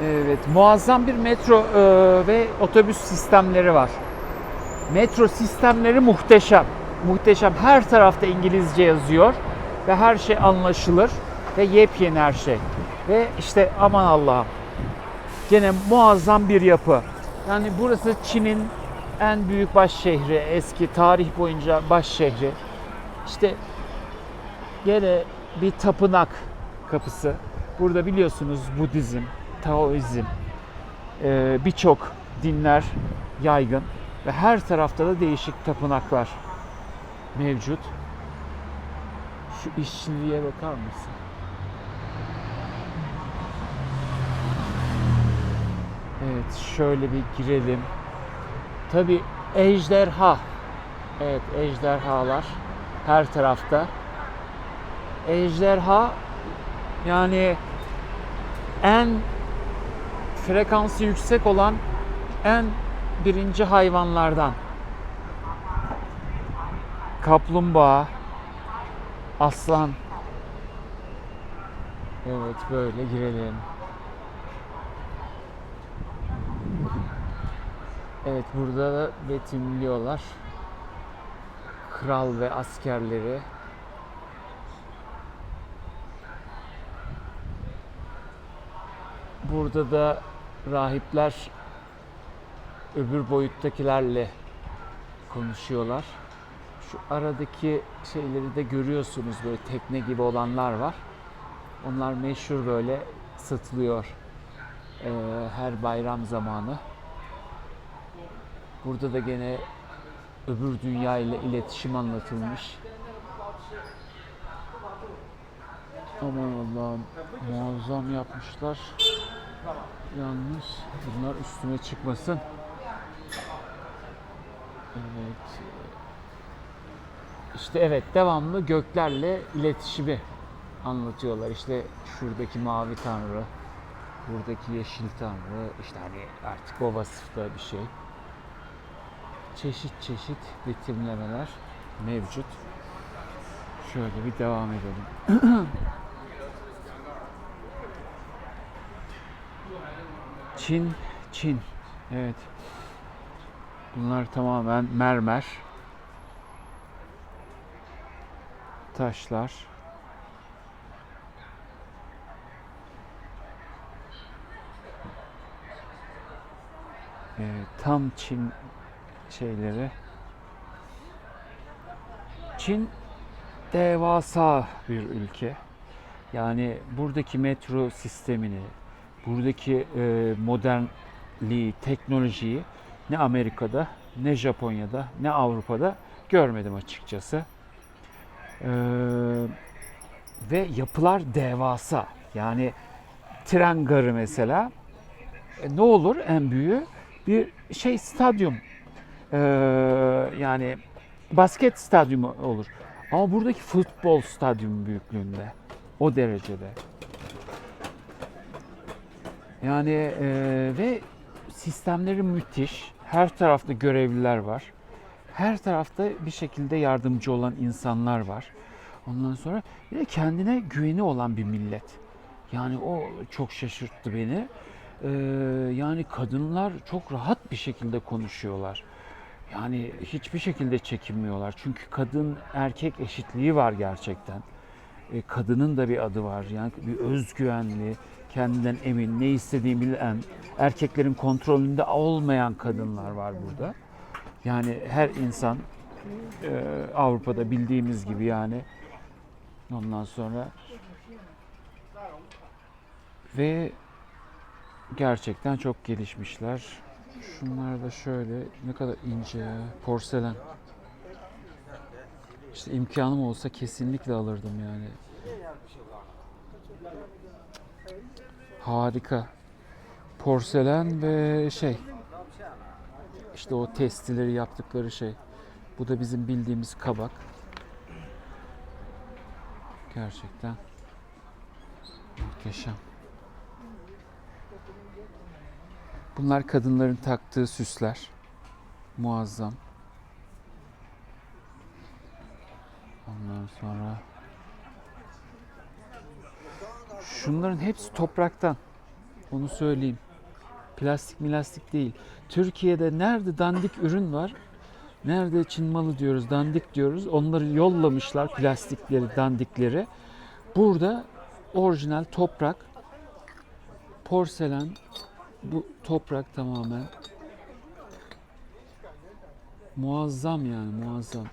Evet, muazzam bir metro e, ve otobüs sistemleri var. Metro sistemleri muhteşem. Muhteşem. Her tarafta İngilizce yazıyor ve her şey anlaşılır ve yepyeni her şey. Ve işte aman Allah'ım. Gene muazzam bir yapı. Yani burası Çin'in en büyük baş şehri, eski tarih boyunca baş şehri. İşte gene bir tapınak kapısı. Burada biliyorsunuz Budizm, Taoizm, e, birçok dinler yaygın ve her tarafta da değişik tapınaklar mevcut. Şu işçiliğe bakar mısın? Evet, şöyle bir girelim. Tabi ejderha. Evet, ejderhalar her tarafta. Ejderha yani en frekansı yüksek olan en birinci hayvanlardan. Kaplumbağa, aslan. Evet böyle girelim. Evet burada da betimliyorlar. Kral ve askerleri. Burada da rahipler öbür boyuttakilerle konuşuyorlar. Şu aradaki şeyleri de görüyorsunuz böyle tekne gibi olanlar var. Onlar meşhur böyle satılıyor eee, her bayram zamanı. Burada da gene öbür dünya ile iletişim anlatılmış. Aman Allah'ım muazzam yapmışlar. Yalnız bunlar üstüme çıkmasın. Evet. İşte evet devamlı göklerle iletişimi anlatıyorlar. İşte şuradaki mavi tanrı, buradaki yeşil tanrı, işte hani artık o vasıfta bir şey. Çeşit çeşit betimlemeler mevcut. Şöyle bir devam edelim. Çin, Çin. Evet. Bunlar tamamen mermer. Taşlar. Evet, tam Çin şeyleri. Çin devasa bir ülke. Yani buradaki metro sistemini, buradaki e, modernliği, teknolojiyi ne Amerika'da, ne Japonya'da, ne Avrupa'da görmedim açıkçası. Ee, ve yapılar devasa. Yani tren garı mesela e, ne olur en büyüğü bir şey stadyum Ee, yani basket stadyumu olur. Ama buradaki futbol stadyumu büyüklüğünde. O derecede. Yani e, ve sistemleri müthiş. Her tarafta görevliler var. Her tarafta bir şekilde yardımcı olan insanlar var. Ondan sonra bir de kendine güveni olan bir millet. Yani o çok şaşırttı beni. Ee, yani kadınlar çok rahat bir şekilde konuşuyorlar. Yani hiçbir şekilde çekinmiyorlar. Çünkü kadın erkek eşitliği var gerçekten. E, kadının da bir adı var. Yani bir özgüvenli, kendinden emin, ne istediğini bilen, erkeklerin kontrolünde olmayan kadınlar var burada. Yani her insan e, Avrupa'da bildiğimiz gibi yani ondan sonra ve gerçekten çok gelişmişler. Şunlar da şöyle ne kadar ince porselen. İşte imkanım olsa kesinlikle alırdım yani. Harika. Porselen ve şey. İşte o testileri yaptıkları şey. Bu da bizim bildiğimiz kabak. Gerçekten muhteşem. Bunlar kadınların taktığı süsler. Muazzam. Ondan sonra şunların hepsi topraktan. Onu söyleyeyim. Plastik milastik değil. Türkiye'de nerede dandik ürün var? Nerede Çin malı diyoruz, dandik diyoruz. Onları yollamışlar plastikleri, dandikleri. Burada orijinal toprak, porselen, bu toprak tamamen muazzam yani muazzam.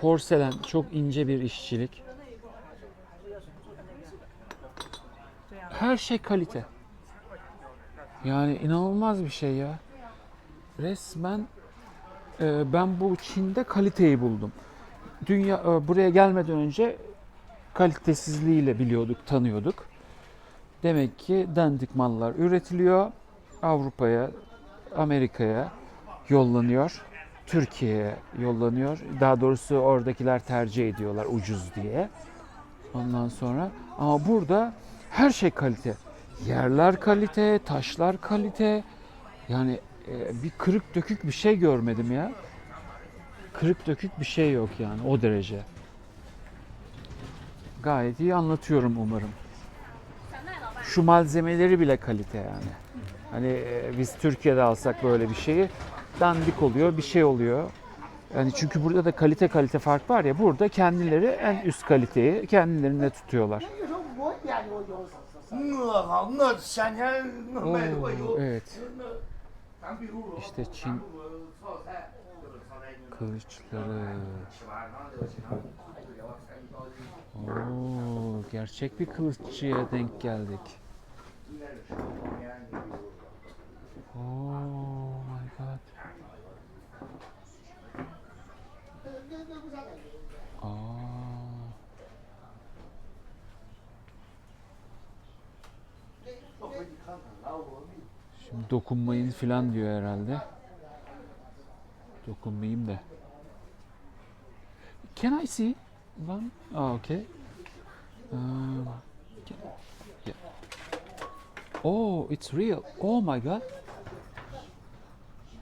Porselen çok ince bir işçilik. Her şey kalite. Yani inanılmaz bir şey ya. Resmen e, ben bu Çin'de kaliteyi buldum. Dünya e, buraya gelmeden önce kalitesizliğiyle biliyorduk, tanıyorduk. Demek ki dandik mallar üretiliyor. Avrupa'ya, Amerika'ya yollanıyor. Türkiye'ye yollanıyor. Daha doğrusu oradakiler tercih ediyorlar ucuz diye. Ondan sonra ama burada her şey kalite. Yerler kalite, taşlar kalite. Yani e, bir kırık dökük bir şey görmedim ya. Kırık dökük bir şey yok yani o derece. Gayet iyi anlatıyorum umarım. Şu malzemeleri bile kalite yani. Hani e, biz Türkiye'de alsak böyle bir şeyi dandik oluyor, bir şey oluyor. Yani çünkü burada da kalite kalite fark var ya burada kendileri en üst kaliteyi kendilerinde tutuyorlar. 你说我眼睛我有，我靠，我先前我买的我 Oo, 有， evet. 那咱比如说 İşte Çin 炒菜，这个炒菜你 kılıçları. 七八张六七张，就给我才一刀斤， Oo, gerçek bir kılıççıya denk geldik. 应该是十方面，你比如说。 Oh my god. Aa, Şimdi dokunmayın filan diyor herhalde. Dokunmayayım da. Can I see one? Ah, okay. Um, yeah. Oh, it's real. Oh my god.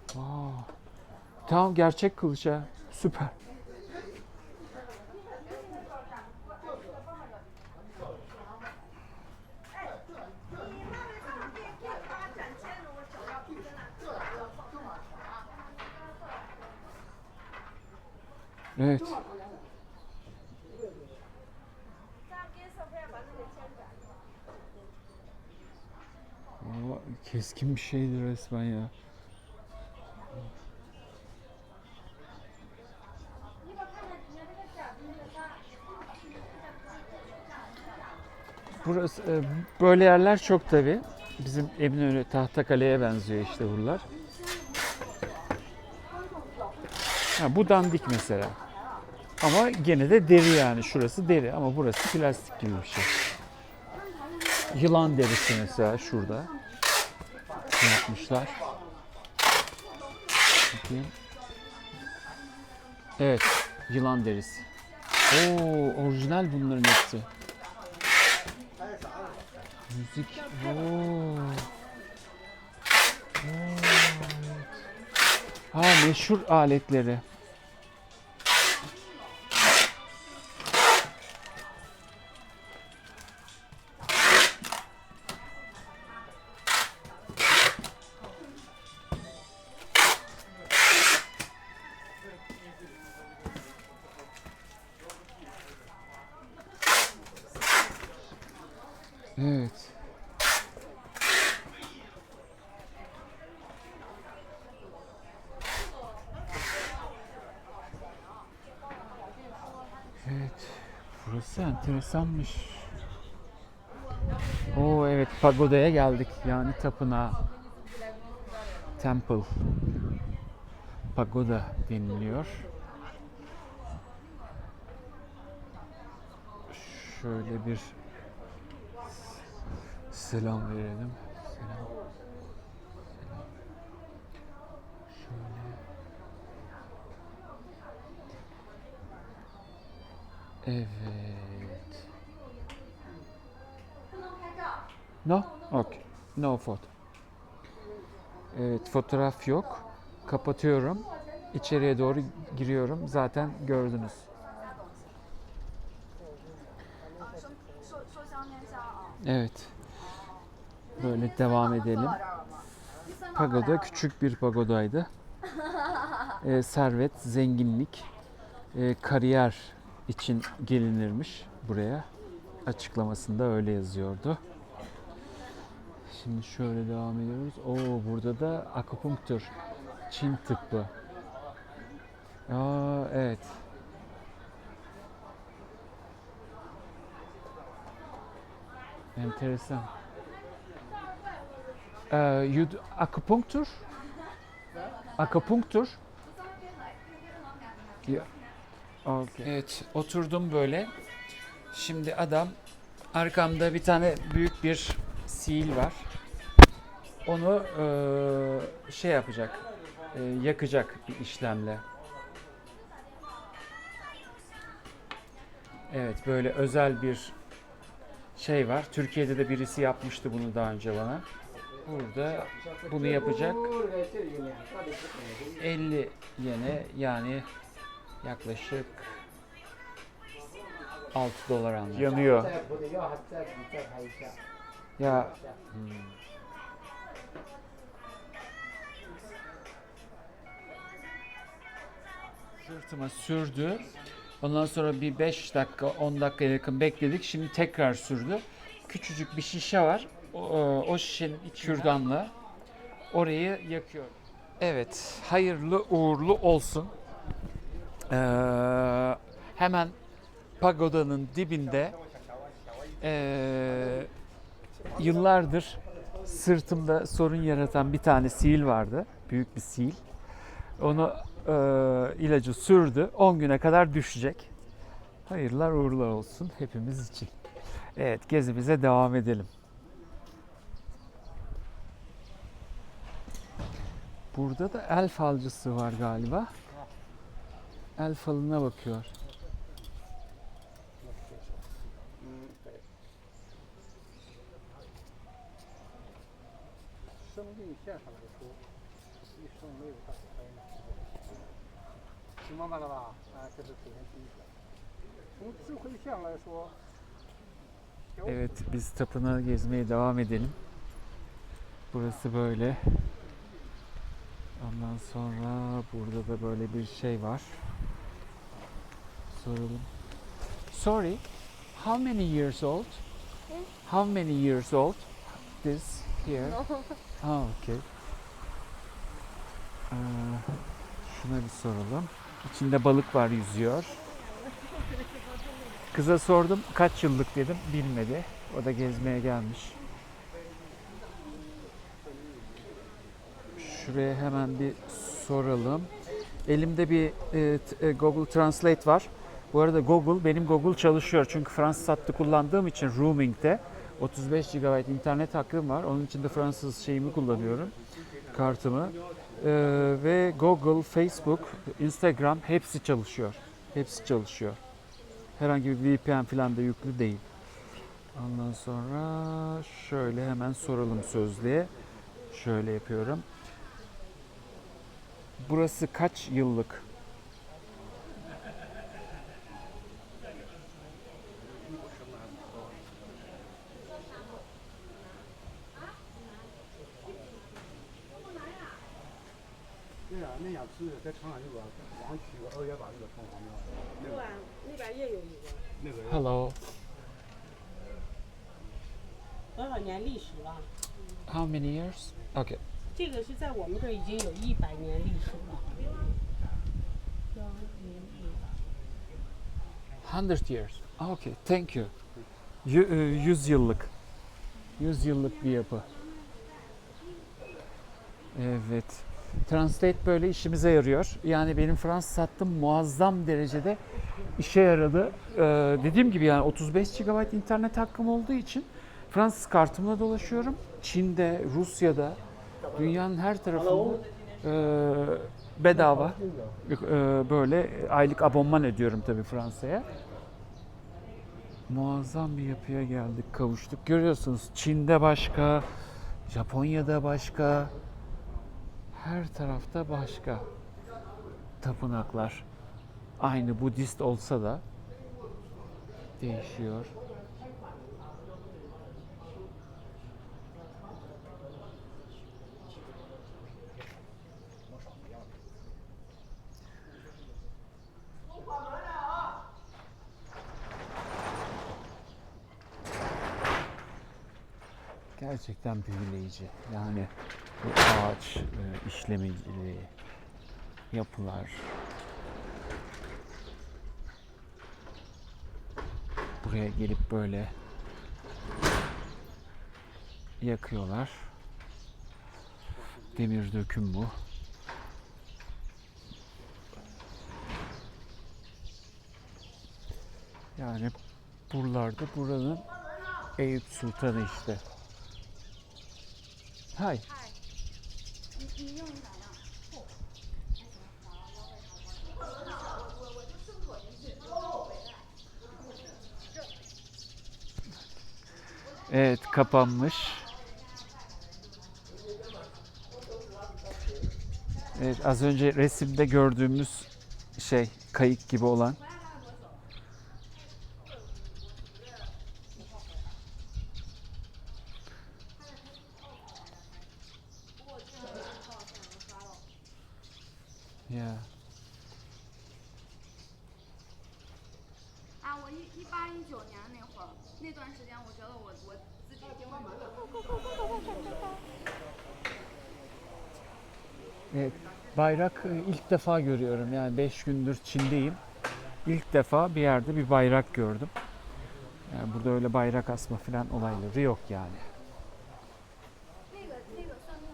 Wow. Tamam gerçek kılıç ha. Süper. Evet. Aa, keskin bir şeydi resmen ya. Burası e, böyle yerler çok tabi. Bizim Eminönü Tahtakale'ye benziyor işte buralar. Ha, bu dandik mesela. Ama gene de deri yani. Şurası deri ama burası plastik gibi bir şey. Yılan derisi mesela şurada. Yapmışlar. Bakayım. Evet. Yılan derisi. Oo, orijinal bunların hepsi. Müzik. Oo. Oo. Ha meşhur aletleri. Evet. Evet. Burası enteresanmış. Oo evet pagodaya geldik. Yani tapınağa. Temple. Pagoda deniliyor. Şöyle bir Selam verelim. Selam. Selam. Şöyle. Evet. No? Okay. No photo. Evet fotoğraf yok. Kapatıyorum. İçeriye doğru giriyorum. Zaten gördünüz. Evet. Böyle devam edelim. Pagoda küçük bir pagodaydı. Ee, servet, zenginlik, e, kariyer için gelinirmiş buraya. Açıklamasında öyle yazıyordu. Şimdi şöyle devam ediyoruz. Oo burada da akupunktur, Çin tıbbı. Aa evet. Enteresan. Ee, you? Ya. Okay. Evet, oturdum böyle. Şimdi adam arkamda bir tane büyük bir sil var. Onu eee, şey yapacak, eee, yakacak bir işlemle. Evet, böyle özel bir şey var. Türkiye'de de birisi yapmıştı bunu daha önce bana burada bunu yapacak 50 yene yani yaklaşık 6 dolar anlar. Yanıyor. Ya hmm. sırtıma sürdü. Ondan sonra bir 5 dakika 10 dakika yakın bekledik. Şimdi tekrar sürdü. Küçücük bir şişe var. O, o şişenin kürdanla orayı yakıyor. Evet, hayırlı uğurlu olsun. Ee, hemen pagodanın dibinde ee, yıllardır sırtımda sorun yaratan bir tane sil vardı. Büyük bir sil. Onu e, ilacı sürdü. 10 güne kadar düşecek. Hayırlar uğurlar olsun hepimiz için. Evet gezimize devam edelim. Burada da el falcısı var galiba. El falına bakıyor. Evet, biz tapınağı gezmeye devam edelim. Burası böyle. Ondan sonra burada da böyle bir şey var. Soralım. Sorry, how many years old? How many years old? This here. Ah, okay. Ee, şuna bir soralım. İçinde balık var yüzüyor. Kıza sordum kaç yıllık dedim bilmedi. O da gezmeye gelmiş. Şuraya hemen bir soralım. Elimde bir e, e, Google Translate var. Bu arada Google benim Google çalışıyor çünkü Fransız hattı kullandığım için roaming'de 35 GB internet hakkım var. Onun için de Fransız şeyimi kullanıyorum. Kartımı. Ee, ve Google, Facebook, Instagram hepsi çalışıyor. Hepsi çalışıyor. Herhangi bir VPN falan da yüklü değil. Ondan sonra şöyle hemen soralım sözlüğe. Şöyle yapıyorum. Burası kaç yıllık? 那样那样是在长安有个王区个二月八那个城隍庙，那个对吧？那边也有一个，那个 Hello. 多少年历史了？ How many years? Okay. 这个是在我们这儿已经有一百年历史了。幺零零 100 years. Okay, thank you. Yü- e, 100 yıllık. 100 yıllık bir yapı. Evet. Translate böyle işimize yarıyor. Yani benim Fransız hattım muazzam derecede işe yaradı. Ee, dediğim gibi yani 35 GB internet hakkım olduğu için Fransız kartımla dolaşıyorum. Çin'de, Rusya'da, dünyanın her tarafında e, bedava e, böyle aylık abonman ödüyorum tabii Fransa'ya. Muazzam bir yapıya geldik, kavuştuk. Görüyorsunuz Çin'de başka, Japonya'da başka, her tarafta başka tapınaklar. Aynı Budist olsa da değişiyor. Gerçekten büyüleyici. Yani bu ağaç e, yapılar. Buraya gelip böyle yakıyorlar. Demir döküm bu. Yani buralarda buranın Eyüp Sultanı işte. Hay. 你你用哪样？ Evet kapanmış. Evet az önce resimde gördüğümüz şey kayık gibi olan. 那段时间，我觉得我我自己就慢慢的。 Evet, bayrak e, ilk defa görüyorum. Yani 5 gündür Çin'deyim. İlk defa bir yerde bir bayrak gördüm. Yani burada öyle bayrak asma falan olayları yok yani. 那个那个算命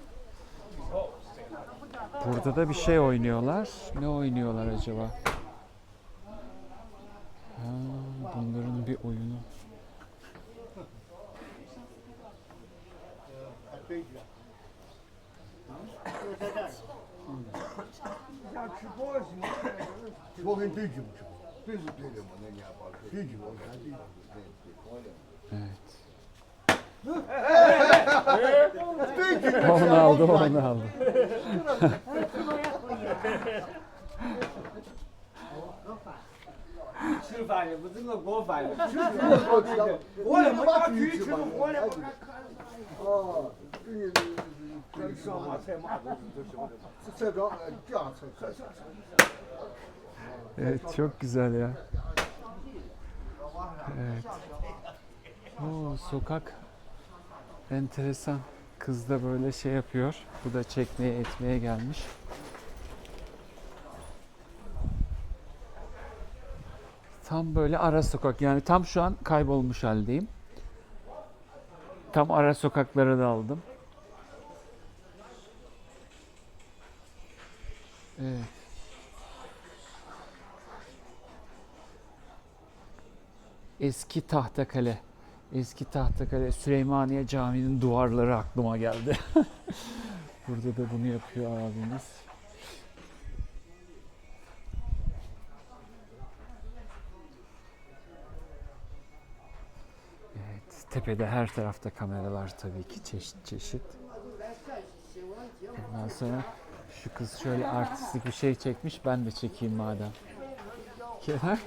的 Burada da bir şey oynuyorlar. Ne oynuyorlar acaba? Ha, bunların bir oyunu. 像直播什么的，我跟对举不是，对是对的嘛，那年报对举我看对举对对对 Evet. 对举 Onu aldı, onu aldı. 吃饭也不是我锅饭，我知道，我也不把知道去吃不活的，哦，对对对这对， 上马菜嘛都是这什么的嘛。这这个这样才可 Evet çok güzel ya. Evet. Oo, sokak enteresan. Kız da böyle şey yapıyor. Bu da çekmeye etmeye gelmiş. Tam böyle ara sokak. Yani tam şu an kaybolmuş haldeyim. Tam ara sokaklara daldım. Evet. Eski Tahtakale. Eski Tahtakale Süleymaniye Camii'nin duvarları aklıma geldi. Burada da bunu yapıyor abimiz. Evet, tepede her tarafta kameralar tabii ki çeşit çeşit. Ondan sonra şu kız şöyle artistik bir şey çekmiş ben de çekeyim madem. Kenar.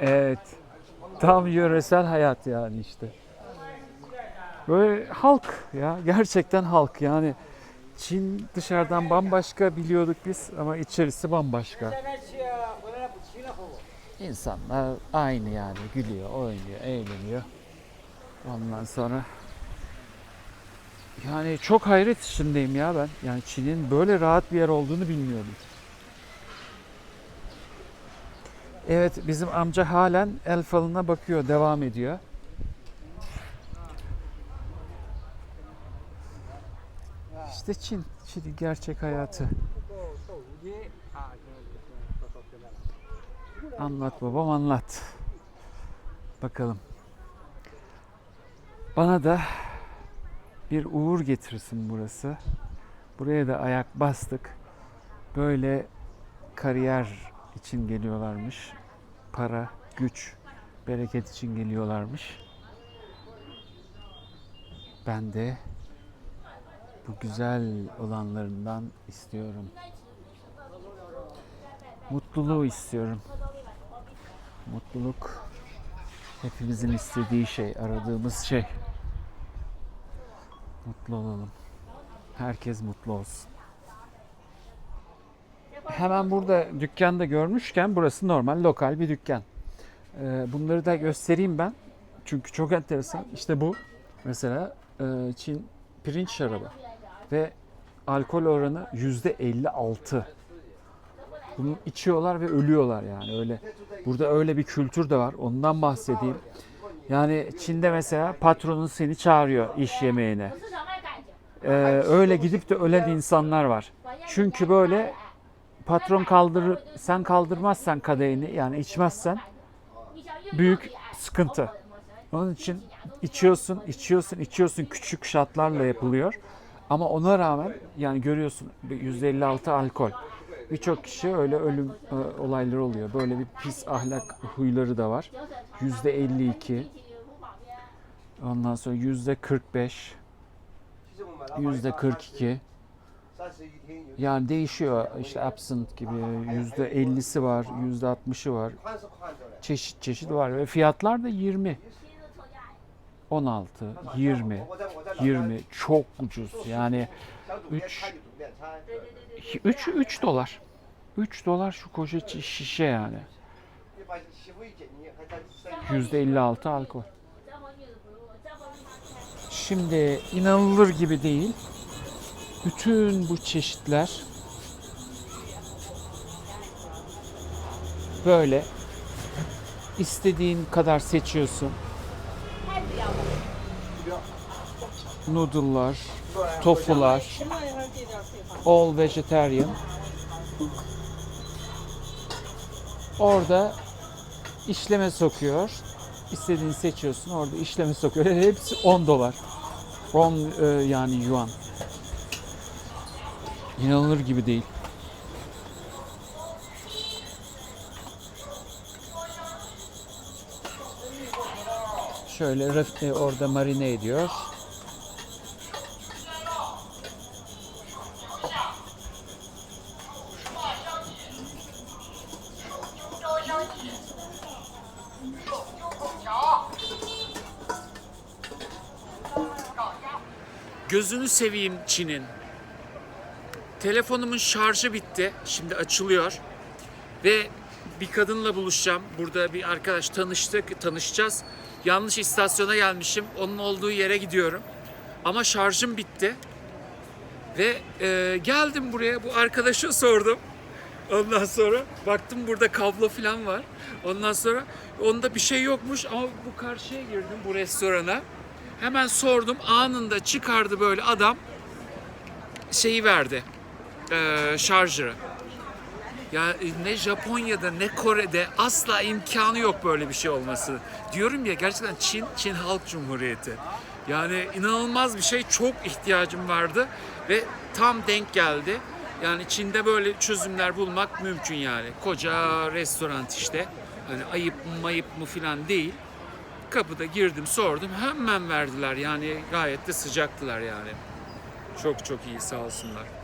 Evet. Tam yöresel hayat yani işte. Böyle halk ya gerçekten halk yani. Çin dışarıdan bambaşka biliyorduk biz ama içerisi bambaşka. İnsanlar aynı yani gülüyor, oynuyor, eğleniyor. Ondan sonra yani çok hayret içindeyim ya ben. Yani Çin'in böyle rahat bir yer olduğunu bilmiyordum. Evet bizim amca halen el falına bakıyor, devam ediyor. İşte Çin, Çin gerçek hayatı. Anlat babam anlat. Bakalım. Bana da bir uğur getirsin burası. Buraya da ayak bastık. Böyle kariyer için geliyorlarmış. Para, güç, bereket için geliyorlarmış. Ben de bu güzel olanlarından istiyorum. Mutluluğu istiyorum. Mutluluk hepimizin istediği şey, aradığımız şey. Mutlu olalım. Herkes mutlu olsun. Hemen burada dükkanda görmüşken burası normal lokal bir dükkan. Ee, bunları da göstereyim ben. Çünkü çok enteresan. İşte bu mesela e, Çin pirinç şarabı ve alkol oranı yüzde 56. Bunu içiyorlar ve ölüyorlar yani öyle. Burada öyle bir kültür de var. Ondan bahsedeyim. Yani Çin'de mesela patronun seni çağırıyor iş yemeğine. Ee, öyle gidip de ölen insanlar var. Çünkü böyle patron kaldırır, sen kaldırmazsan kadehini yani içmezsen büyük sıkıntı. Onun için içiyorsun, içiyorsun, içiyorsun küçük şatlarla yapılıyor. Ama ona rağmen yani görüyorsun %56 alkol. Birçok kişi öyle ölüm e, olayları oluyor. Böyle bir pis ahlak huyları da var. %52. Ondan sonra %45. %42. Yani değişiyor. İşte absent gibi %50'si var, %60'ı var. Çeşit çeşit var ve fiyatlar da 20. 16, 20, 20 çok ucuz. Yani 3 3 3 dolar. 3 dolar şu koca şişe yani. %56 alkol. Şimdi inanılır gibi değil. Bütün bu çeşitler böyle istediğin kadar seçiyorsun. Noodle'lar, tofular, all vegetarian. Orada işleme sokuyor. İstediğini seçiyorsun. Orada işleme sokuyor. Hepsi 10 dolar. 10 e, yani yuan. İnanılır gibi değil. Şöyle raf- e, orada marine ediyor. Gözünü seveyim Çin'in. Telefonumun şarjı bitti. Şimdi açılıyor. Ve bir kadınla buluşacağım. Burada bir arkadaş tanıştık, tanışacağız. Yanlış istasyona gelmişim. Onun olduğu yere gidiyorum. Ama şarjım bitti. Ve e, geldim buraya. Bu arkadaşa sordum. Ondan sonra baktım burada kablo falan var. Ondan sonra onda bir şey yokmuş ama bu karşıya girdim bu restorana. Hemen sordum. Anında çıkardı böyle adam şeyi verdi. E, şarjırı. Ya e, ne Japonya'da ne Kore'de asla imkanı yok böyle bir şey olması. Diyorum ya gerçekten Çin, Çin Halk Cumhuriyeti. Yani inanılmaz bir şey. Çok ihtiyacım vardı ve tam denk geldi. Yani Çin'de böyle çözümler bulmak mümkün yani. Koca restoran işte. Hani ayıp mı mayıp mı filan değil. Kapıda girdim sordum hemen verdiler yani gayet de sıcaktılar yani. Çok çok iyi sağ olsunlar.